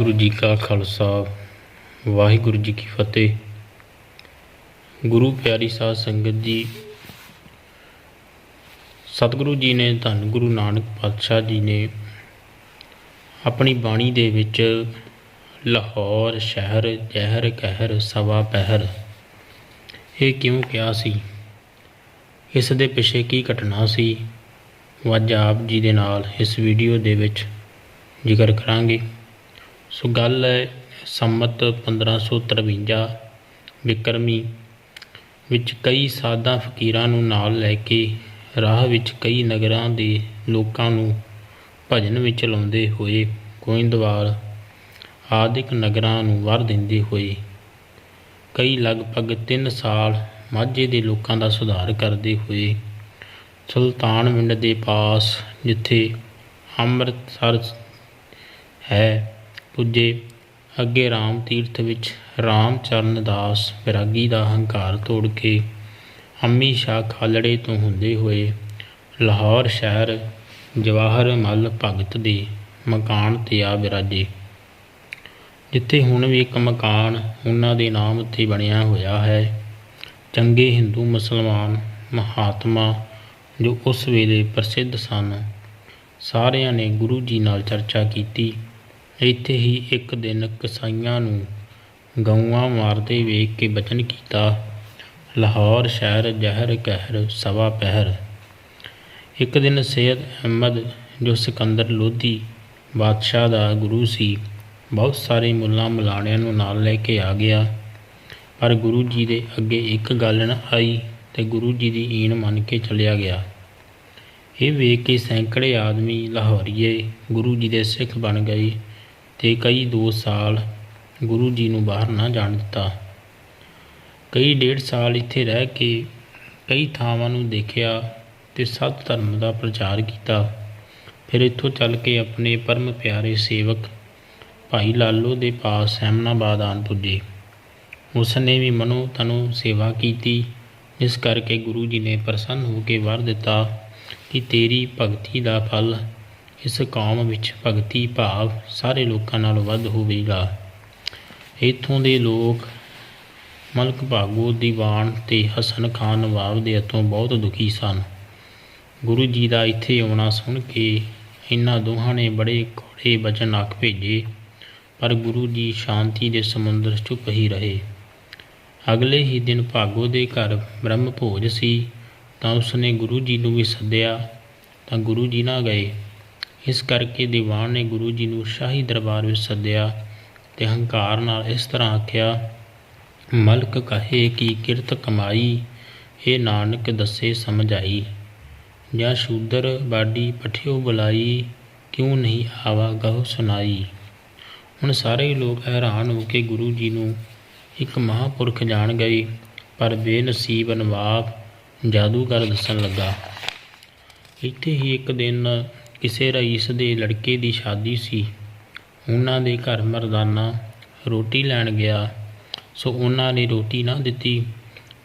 ਵਾਹਿਗੁਰੂ ਜੀ ਕਾ ਖਾਲਸਾ, ਵਾਹਿਗੁਰੂ ਜੀ ਕੀ ਫਤਿਹ। ਗੁਰੂ ਪਿਆਰੀ ਸਾਧ ਸੰਗਤ ਜੀ, ਸਤਿਗੁਰੂ ਜੀ ਨੇ, ਧੰਨ ਗੁਰੂ ਨਾਨਕ ਪਾਤਸ਼ਾਹ ਜੀ ਨੇ ਆਪਣੀ ਬਾਣੀ ਦੇ ਵਿੱਚ ਲਾਹੌਰ ਸ਼ਹਿਰ ਜ਼ਹਿਰ ਕਹਿਰ ਸਵਾ ਪਹਿਰ ਇਹ ਕਿਉਂ ਕਿਹਾ ਸੀ? ਇਸ ਦੇ ਪਿੱਛੇ ਕੀ ਘਟਨਾ ਸੀ? ਉਹ ਅੱਜ ਆਪ ਜੀ ਦੇ ਨਾਲ ਇਸ ਵੀਡੀਓ ਦੇ ਵਿੱਚ ਜ਼ਿਕਰ ਕਰਾਂਗੇ। ਸੋ ਗੱਲ ਹੈ ਸੰਮਤ 1553 ਵਿਕਰਮੀ, ਵਿੱਚ ਕਈ ਸਾਧਾਂ ਫਕੀਰਾਂ ਨੂੰ ਨਾਲ ਲੈ ਕੇ ਰਾਹ ਵਿੱਚ ਕਈ ਨਗਰਾਂ ਦੇ ਲੋਕਾਂ ਨੂੰ ਭਜਨ ਵਿੱਚ ਲਾਉਂਦੇ ਹੋਏ ਗੋਇੰਦਵਾਲ ਆਦਿਕ ਨਗਰਾਂ ਨੂੰ ਵਰ ਦਿੰਦੇ ਹੋਏ ਕਈ ਲਗਭਗ 3 ਸਾਲ ਮਾਝੇ ਦੇ ਲੋਕਾਂ ਦਾ ਸੁਧਾਰ ਕਰਦੇ ਹੋਏ ਸੁਲਤਾਨ ਪਿੰਡ ਦੇ ਪਾਸ, ਜਿੱਥੇ ਅੰਮ੍ਰਿਤਸਰ ਹੈ ਪੁੱਜੇ ਅੱਗੇ ਰਾਮ ਤੀਰਥ ਵਿੱਚ ਰਾਮ ਚਰਨ ਦਾਸ ਵਿਰਾਗੀ ਦਾ ਹੰਕਾਰ ਤੋੜ ਕੇ ਅੰਮੀ ਸ਼ਾਹ ਖਾਲੜੇ ਤੋਂ ਹੁੰਦੇ ਹੋਏ ਲਾਹੌਰ ਸ਼ਹਿਰ ਜਵਾਹਰ ਮੱਲ ਭਗਤ ਦੇ ਮਕਾਨ ਤੇ ਆ ਵਿਰਾਜੇ। ਜਿੱਥੇ ਹੁਣ ਵੀ ਇੱਕ ਮਕਾਨ ਉਹਨਾਂ ਦੇ ਨਾਮ ਉੱਤੇ ਬਣਿਆ ਹੋਇਆ ਹੈ। ਚੰਗੇ ਹਿੰਦੂ ਮੁਸਲਮਾਨ ਮਹਾਤਮਾ ਜੋ ਉਸ ਵੇਲੇ ਪ੍ਰਸਿੱਧ ਸਨ, ਸਾਰਿਆਂ ਨੇ ਗੁਰੂ ਜੀ ਨਾਲ ਚਰਚਾ ਕੀਤੀ। ਇੱਥੇ ਹੀ ਇੱਕ ਦਿਨ ਕਸਾਈਆਂ ਨੂੰ ਗਊਆਂ ਮਾਰਦੇ ਵੇਖ ਕੇ ਬਚਨ ਕੀਤਾ। ਲਾਹੌਰ ਸ਼ਹਿਰ ਜ਼ਹਿਰ ਕਹਿਰ ਸਵਾ ਪਹਿਰ। ਇੱਕ ਦਿਨ ਸੈਦ ਅਹਿਮਦ, ਜੋ ਸਿਕੰਦਰ ਲੋਧੀ ਬਾਦਸ਼ਾਹ ਦਾ ਗੁਰੂ ਸੀ, ਬਹੁਤ ਸਾਰੇ ਮੁੱਲਾਂ ਮਲਾਣਿਆਂ ਨੂੰ ਨਾਲ ਲੈ ਕੇ ਆ ਗਿਆ। ਪਰ ਗੁਰੂ ਜੀ ਦੇ ਅੱਗੇ ਇੱਕ ਗੱਲ ਨਾ ਆਈ ਤੇ ਗੁਰੂ ਜੀ ਦੀ ਈਣ ਮੰਨ ਕੇ ਚਲਿਆ ਗਿਆ। ਇਹ ਵੇਖ ਕੇ ਸੈਂਕੜੇ ਆਦਮੀ ਲਾਹੌਰੀਏ ਗੁਰੂ ਜੀ ਦੇ ਸਿੱਖ ਬਣ ਗਏ। ਤੇ ਕਈ ਦੋ ਸਾਲ ਗੁਰੂ ਜੀ ਨੂੰ ਬਾਹਰ ਨਾ ਜਾਣ ਦਿੱਤਾ। ਕਈ ਡੇਢ ਸਾਲ ਇੱਥੇ ਰਹਿ ਕੇ ਕਈ ਥਾਵਾਂ ਨੂੰ ਦੇਖਿਆ ਤੇ ਸਤ ਧਰਮ ਦਾ ਪ੍ਰਚਾਰ ਕੀਤਾ। ਫਿਰ ਇੱਥੋਂ ਚੱਲ ਕੇ ਆਪਣੇ ਪਰਮ ਪਿਆਰੇ ਸੇਵਕ ਭਾਈ ਲਾਲੋ ਦੇ ਪਾਸ ਸਹਿਮਨਾਬਾਦ ਆਣ ਪੁੱਜੇ। ਉਸ ਨੇ ਵੀ ਮਨੋ ਤਨੋ ਸੇਵਾ ਕੀਤੀ, ਜਿਸ ਕਰਕੇ ਗੁਰੂ ਜੀ ਨੇ ਪ੍ਰਸੰਨ ਹੋ ਕੇ ਵਰ ਦਿੱਤਾ ਕਿ ਤੇਰੀ ਭਗਤੀ ਦਾ ਫਲ ਇਸ ਕੌਮ ਵਿੱਚ ਭਗਤੀ ਭਾਵ ਸਾਰੇ ਲੋਕਾਂ ਨਾਲੋਂ ਵੱਧ ਹੋਵੇਗਾ। ਇੱਥੋਂ ਦੇ ਲੋਕ ਮਲਕ ਭਾਗੋ, ਦੀਵਾਨ ਤੇ ਹਸਨ ਖਾਨ ਨਵਾਬ ਦੇ ਹੱਥੋਂ ਬਹੁਤ ਦੁਖੀ ਸਨ। ਗੁਰੂ ਜੀ ਦਾ ਇੱਥੇ ਆਉਣਾ ਸੁਣ ਕੇ ਇਹਨਾਂ ਦੋਹਾਂ ਨੇ ਬੜੇ ਕੋੜੇ ਬਚਨ ਆਖ ਭੇਜੇ, ਪਰ ਗੁਰੂ ਜੀ ਸ਼ਾਂਤੀ ਦੇ ਸਮੁੰਦਰ ਚੁੱਪ ਹੀ ਰਹੇ। ਅਗਲੇ ਹੀ ਦਿਨ ਭਾਗੋ ਦੇ ਘਰ ਬ੍ਰਹਮ ਭੋਜ ਸੀ, ਤਾਂ ਉਸਨੇ ਗੁਰੂ ਜੀ ਨੂੰ ਵੀ ਸੱਦਿਆ, ਤਾਂ ਗੁਰੂ ਜੀ ਨਾ ਗਏ। ਇਸ ਕਰਕੇ ਦੀਵਾਨ ਨੇ ਗੁਰੂ ਜੀ ਨੂੰ ਸ਼ਾਹੀ ਦਰਬਾਰ ਵਿੱਚ ਸੱਦਿਆ ਤੇ ਹੰਕਾਰ ਨਾਲ ਇਸ ਤਰ੍ਹਾਂ ਆਖਿਆ, ਮਲਕ ਕਹੇ ਕਿ ਕਿਰਤ ਕਮਾਈ ਇਹ ਨਾਨਕ ਦੱਸੇ ਸਮਝ ਆਈ। ਜਾਂ ਸ਼ੂਦਰ ਬਾਡੀ ਪਠਿਓ ਬੁਲਾਈ, ਕਿਉਂ ਨਹੀਂ ਆਵਾ ਗਹੁ ਸੁਨਾਈ? ਹੁਣ ਸਾਰੇ ਲੋਕ ਹੈਰਾਨ ਹੋ ਕੇ ਗੁਰੂ ਜੀ ਨੂੰ ਇੱਕ ਮਹਾਪੁਰਖ ਜਾਣ ਗਏ, ਪਰ ਬੇਨਸੀਬ ਨਵਾਬ ਜਾਦੂਗਰ ਦੱਸਣ ਲੱਗਾ। ਇੱਥੇ ਹੀ ਇੱਕ ਦਿਨ ਕਿਸੇ ਰਈਸ ਦੇ ਲੜਕੇ ਦੀ ਸ਼ਾਦੀ ਸੀ। ਉਹਨਾਂ ਦੇ ਘਰ ਮਰਦਾਨਾ ਰੋਟੀ ਲੈਣ ਗਿਆ। ਸੋ ਉਹਨਾਂ ਨੇ ਰੋਟੀ ਨਾ ਦਿੱਤੀ।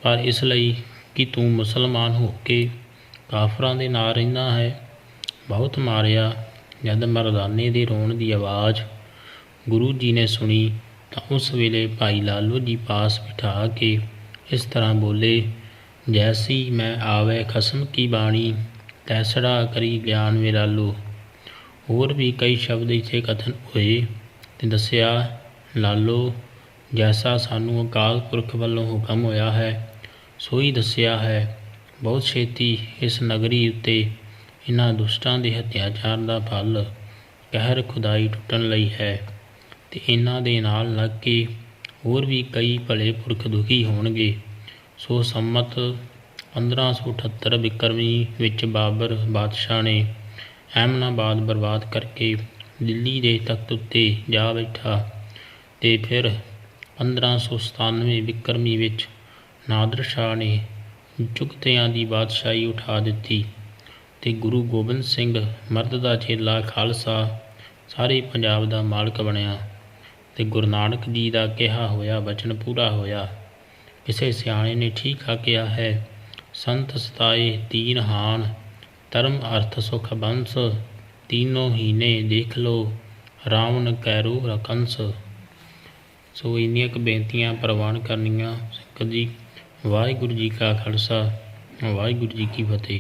ਪਰ ਇਸ ਲਈ ਕਿ ਤੂੰ ਮੁਸਲਮਾਨ ਹੋ ਕੇ ਕਾਫਰਾਂ ਦੇ ਨਾਲ ਰਹਿੰਦਾ ਹੈ, ਬਹੁਤ ਮਾਰਿਆ ਜਦ ਮਰਦਾਨੇ ਦੇ ਰੋਣ ਦੀ ਆਵਾਜ਼ ਗੁਰੂ ਜੀ ਨੇ ਸੁਣੀ ਤਾਂ ਉਸ ਵੇਲੇ ਭਾਈ ਲਾਲੋ ਜੀ ਪਾਸ ਬਿਠਾ ਕੇ ਇਸ ਤਰ੍ਹਾਂ ਬੋਲੇ, ਜੈਸੀ ਮੈਂ ਆਵੇ ਖਸਮ ਕੀ ਬਾਣੀ? ਤੈਸੜਾ ਕਰੀ ਗਿਆਨ ਵੇ ਲਾਲੋ ਹੋਰ ਵੀ ਕਈ ਸ਼ਬਦ ਇੱਥੇ ਕਥਨ ਹੋਏ ਤੇ ਦੱਸਿਆ, ਲਾਲੋ, ਜੈਸਾ ਸਾਨੂੰ ਅਕਾਲ ਪੁਰਖ ਵੱਲੋਂ ਹੁਕਮ ਹੋਇਆ ਹੈ ਸੋ ਹੀ ਦੱਸਿਆ ਹੈ, ਬਹੁਤ ਛੇਤੀ ਇਸ ਨਗਰੀ ਉੱਤੇ ਇਹਨਾਂ ਦੁਸ਼ਟਾਂ ਦੇ ਹੱਤਿਆਚਾਰ ਦਾ ਫਲ ਕਹਿਰ ਖੁਦਾਈ ਟੁੱਟਣ ਲਈ ਹੈ ਤੇ ਇਹਨਾਂ ਦੇ ਨਾਲ ਲੱਗ ਕੇ ਹੋਰ ਵੀ ਕਈ ਭਲੇ ਪੁਰਖ ਦੁਖੀ ਹੋਣਗੇ। ਸੋ ਸੰਮਤ 1578 ਬਿਕਰਮੀ ਵਿੱਚ ਬਾਬਰ ਬਾਦਸ਼ਾਹ ਨੇ ਅਹਿਮਨਾਬਾਦ ਬਰਬਾਦ ਕਰਕੇ ਦਿੱਲੀ ਦੇ ਤਖਤ ਉੱਤੇ ਜਾ ਬੈਠਾ ਤੇ ਫਿਰ 1597 ਬਿਕਰਮੀ ਵਿੱਚ ਨਾਦਰ ਸ਼ਾਹ ਨੇ ਜੁਗਤਿਆਂ ਦੀ ਬਾਦਸ਼ਾਹੀ ਉਠਾ ਦਿੱਤੀ ਤੇ ਗੁਰੂ ਗੋਬਿੰਦ ਸਿੰਘ ਮਰਦ ਦਾ ਚੇਲਾ ਖਾਲਸਾ ਸਾਰੇ ਪੰਜਾਬ ਦਾ ਮਾਲਕ ਬਣਿਆ ਤੇ ਗੁਰੂ ਨਾਨਕ ਜੀ ਦਾ ਕਿਹਾ ਹੋਇਆ ਬਚਨ ਪੂਰਾ ਹੋਇਆ। ਕਿਸੇ ਸਿਆਣੇ ਨੇ ਠੀਕ ਆਖਿਆ ਹੈ ਸੰਤ ਸਤਾਏ ਤੀਨ ਹਾਨ ਧਰਮ ਅਰਥ ਸੁਖ ਬੰਸ, ਤੀਨੋਂ ਹੀਨੇ ਦੇਖ ਲੋ, ਰਾਵਣ ਕੈਰੋ ਰਕੰਸ ਸੋ ਇੰਨੀਆਂ ਕੁ ਬੇਨਤੀਆਂ ਪ੍ਰਵਾਨ ਕਰਨੀਆਂ, ਸੰਗਤ ਜੀ, ਵਾਹਿਗੁਰੂ ਜੀ ਕਾ ਖਾਲਸਾ, ਵਾਹਿਗੁਰੂ ਜੀ ਕੀ ਫਤਿਹ।